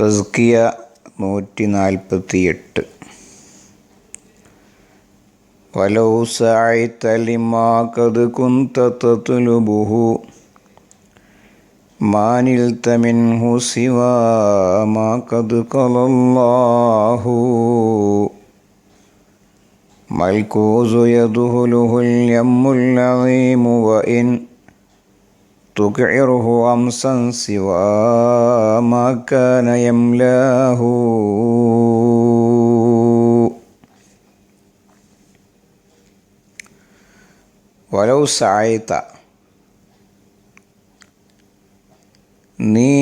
തസ്കിയ നൂറ്റി നാൽപ്പത്തി എട്ട് ولو سعيت لما قد كنت تطلبه ما نلت منه سوى ما قد قال الله ما الكوز يدخله اليم العظيم وإن تقعره أمسا سوى ما كان يملاه വലൗ സായത്ത നീ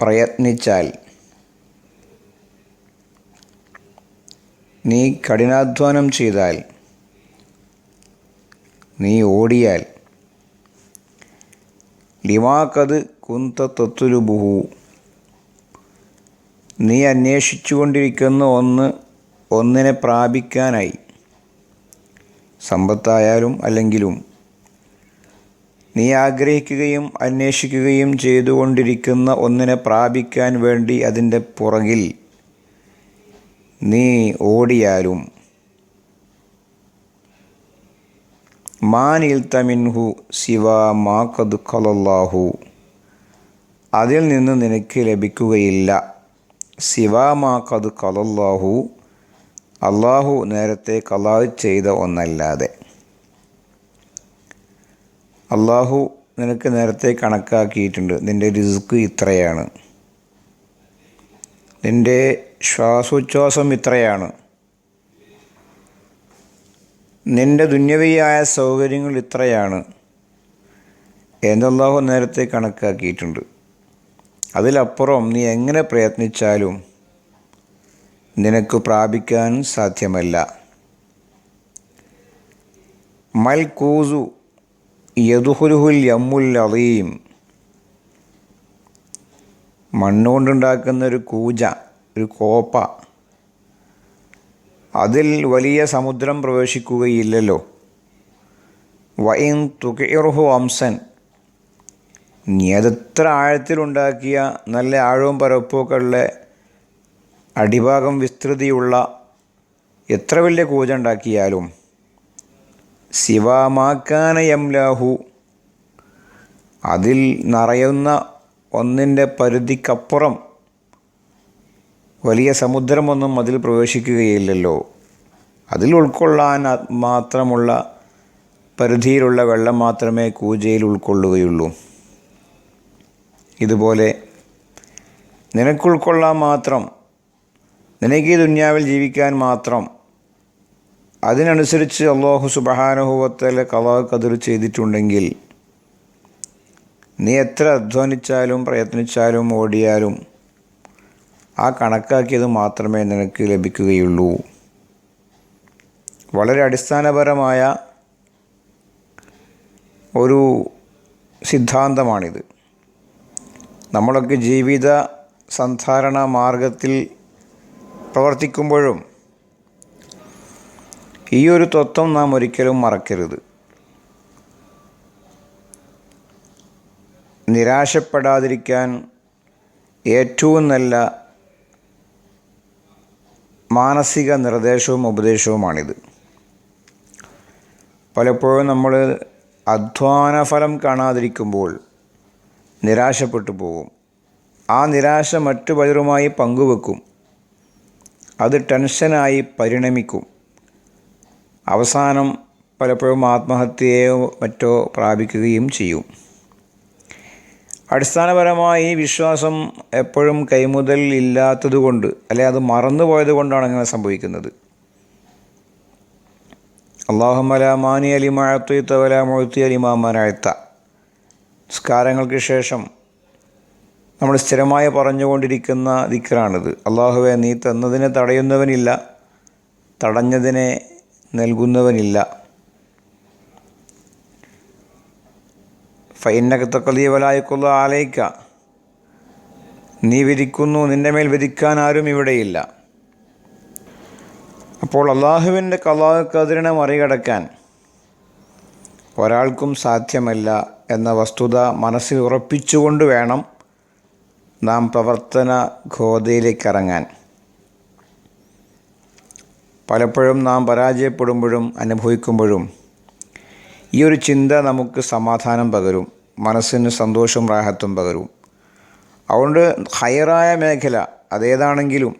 പ്രയത്നിച്ചാൽ നീ കഠിനാധ്വാനം ചെയ്താൽ നീ ഓടിയാൽ ലിമാക്കത് കുന്ത തത്തുലുബുഹു. നീ അന്വേഷിച്ചു കൊണ്ടിരിക്കുന്ന ഒന്ന് ഒന്നിനെ പ്രാപിക്കാനായി. സമ്പത്തായാലും അല്ലെങ്കിലും. നീ ആഗ്രഹിക്കുകയും അന്വേഷിക്കുകയും ചെയ്തുകൊണ്ടിരിക്കുന്ന ഒന്നിനെ പ്രാപിക്കാൻ വേണ്ടി അതിന്റെ പുറകിൽ നീ ഓടിയാലും. മാനിൽ തമിൻഹു ശിവ മാ കത് കലല്ലാഹു അതിൽ നിന്ന് നിനക്ക് ലഭിക്കുകയില്ല. ശിവ മാ കത് കലല്ലാഹു അള്ളാഹു നേരത്തെ കലാവ് ചെയ്ത ഒന്നല്ലാതെ. അള്ളാഹു നിനക്ക് നേരത്തെ കണക്കാക്കിയിട്ടുണ്ട്. നിന്റെ റിസ്ക് ഇത്രയാണ്. നിന്റെ ശ്വാസോച്ഛ്വാസം ഇത്രയാണ്. നിന്റെ ദുന്യവിയായ സൗകര്യങ്ങൾ ഇത്രയാണ്. എന്നല്ലാഹു നേരത്തെ കണക്കാക്കിയിട്ടുണ്ട്. അതിലപ്പുറം നീ എങ്ങനെ പ്രയത്നിച്ചാലും നിനക്ക് പ്രാപിക്കാൻ സാധ്യമല്ല. മൽ കൂസു യദുഹുരുഹുൽ യമ്മുൽ അറിയും മണ്ണുകൊണ്ടുണ്ടാക്കുന്ന ഒരു കൂജ ഒരു കോപ്പ അതിൽ വലിയ സമുദ്രം പ്രവേശിക്കുകയില്ലല്ലോ. വൈൻ തുകയർഹു വംസൻ. നീ ആഴത്തിലുണ്ടാക്കിയ നല്ല ആഴവും പരപ്പൊക്കെ അടിഭാഗം വിസ്തൃതിയുള്ള എത്ര വലിയ കൂജ ഉണ്ടാക്കിയാലും ശിവാമാക്കാന യംലാഹു. അതിൽ നിറയുന്ന ഒന്നിന്റെ പരിധിക്കപ്പുറം വലിയ സമുദ്രമൊന്നും അതിൽ പ്രവേശിക്കുകയില്ലല്ലോ. അതിൽ ഉൾക്കൊള്ളാൻ മാത്രമുള്ള പരിധിയിലുള്ള വെള്ളം മാത്രമേ കൂജയിൽ ഉൾക്കൊള്ളുകയുള്ളൂ. ഇതുപോലെ നിനക്കുൾക്കൊള്ളാൻ മാത്രം നിനക്ക് ഈ ദുന്യാവിൽ ജീവിക്കാൻ മാത്രം അതിനനുസരിച്ച് അള്ളാഹു സുബഹാനുഭവത്തിലെ കലാ കതിർ ചെയ്തിട്ടുണ്ടെങ്കിൽ നീ എത്ര അധ്വാനിച്ചാലും പ്രയത്നിച്ചാലും ഓടിയാലും ആ കണക്കാക്കിയത് മാത്രമേ നിനക്ക് ലഭിക്കുകയുള്ളൂ. വളരെ അടിസ്ഥാനപരമായ ഒരു സിദ്ധാന്തമാണിത്. നമ്മളൊക്കെ ജീവിത സന്ധാരണ മാർഗത്തിൽ പ്രവർത്തിക്കുമ്പോഴും ഈ ഒരു തത്വം നാം ഒരിക്കലും മറക്കരുത്. നിരാശപ്പെടാതിരിക്കാൻ ഏറ്റവും നല്ല മാനസിക നിർദ്ദേശവും ഉപദേശവുമാണിത്. പലപ്പോഴും നമ്മൾ അധ്വാന ഫലം കാണാതിരിക്കുമ്പോൾ നിരാശപ്പെട്ടു പോകും. ആ നിരാശ മറ്റു പലരുമായി പങ്കുവെക്കും. അത് ടെൻഷനായി പരിണമിക്കും. അവസാനം പലപ്പോഴും ആത്മഹത്യയോ മറ്റോ പ്രാപിക്കുകയും ചെയ്യും. അടിസ്ഥാനപരമായി ഈ വിശ്വാസം എപ്പോഴും കൈമുതൽ ഇല്ലാത്തതുകൊണ്ട് അല്ലെ അത് മറന്നുപോയത് കൊണ്ടാണ് അങ്ങനെ സംഭവിക്കുന്നത്. അള്ളാഹുമല മാനി അലിമഴത്തുത്ത വല മുഴത്തി അലിമാമനഴത്ത നിസ്കാരങ്ങൾക്ക് ശേഷം നമ്മൾ സ്ഥിരമായി പറഞ്ഞുകൊണ്ടിരിക്കുന്ന ദിക്കറാണിത് അള്ളാഹുവെ നീ തന്നതിനെ തടയുന്നവനില്ല തടഞ്ഞതിനെ നൽകുന്നവനില്ല. ഫൈനകത്തക്കലീവലായിക്കൊള്ള ആലയിക്ക നീ വിധിക്കുന്നു നിന്റെ മേൽ വിധിക്കാൻ ആരും ഇവിടെയില്ല. അപ്പോൾ അള്ളാഹുവിന്റെ കലാകതിരിനെ മറികടക്കാൻ ഒരാൾക്കും സാധ്യമല്ല എന്ന വസ്തുത മനസ്സിൽ ഉറപ്പിച്ചുകൊണ്ട് വേണം നാം പ്രവർത്തന ഘോതയിലേക്ക് ഇറങ്ങാൻ. പലപ്പോഴും നാം പരാജയപ്പെടുമ്പോഴും അനുഭവിക്കുമ്പോഴും ഈ ഒരു ചിന്ത നമുക്ക് സമാധാനം പകരും മനസ്സിന് സന്തോഷവും റാഹത്തും പകരും. അതുകൊണ്ട് ഹയറായ മേഖല അതേതാണെങ്കിലും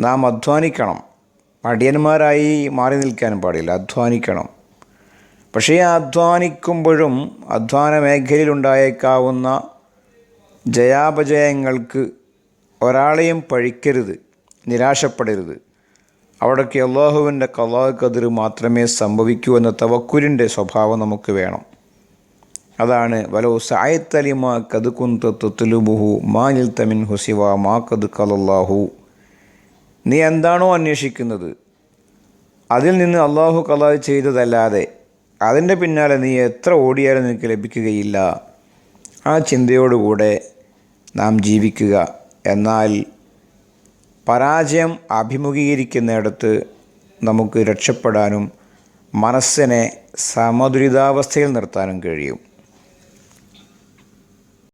നാം അധ്വാനിക്കണം. മടിയന്മാരായി മാറി നിൽക്കാനും പാടില്ല അധ്വാനിക്കണം. പക്ഷേ അധ്വാനിക്കുമ്പോഴും അധ്വാന മേഖലയിലുണ്ടായേക്കാവുന്ന ജയാപജയങ്ങൾക്ക് ഒരാളെയും പഴിക്കരുത് നിരാശപ്പെടരുത്. അവിടേക്ക് അള്ളാഹുവിന്റെ കലാകതിർ മാത്രമേ സംഭവിക്കൂ എന്ന തവക്കുരിന്റെ സ്വഭാവം നമുക്ക് വേണം. അതാണ് വലോ സായത്തലിമ മാ കുന്ത തുത്തുലുബുഹു മാനിൽ തമിൻ ഹുസിവ മാ കത് കലല്ലാഹു നീ എന്താണോ അന്വേഷിക്കുന്നത്? അതിൽ നിന്ന് അള്ളാഹു കലാ ചെയ്തതല്ലാതെ അതിന്റെ പിന്നാലെ നീ എത്ര ഓടിയാലും നിനക്ക് ലഭിക്കുകയില്ല. ആ ചിന്തയോടുകൂടെ നാം ജീവിക്കുക. എന്നാൽ പരാജയം അഭിമുഖീകരിക്കുന്നിടത്ത് നമുക്ക് രക്ഷപ്പെടാനും മനസ്സിനെ സമതുലിതാവസ്ഥയിൽ നിർത്താനും കഴിയും.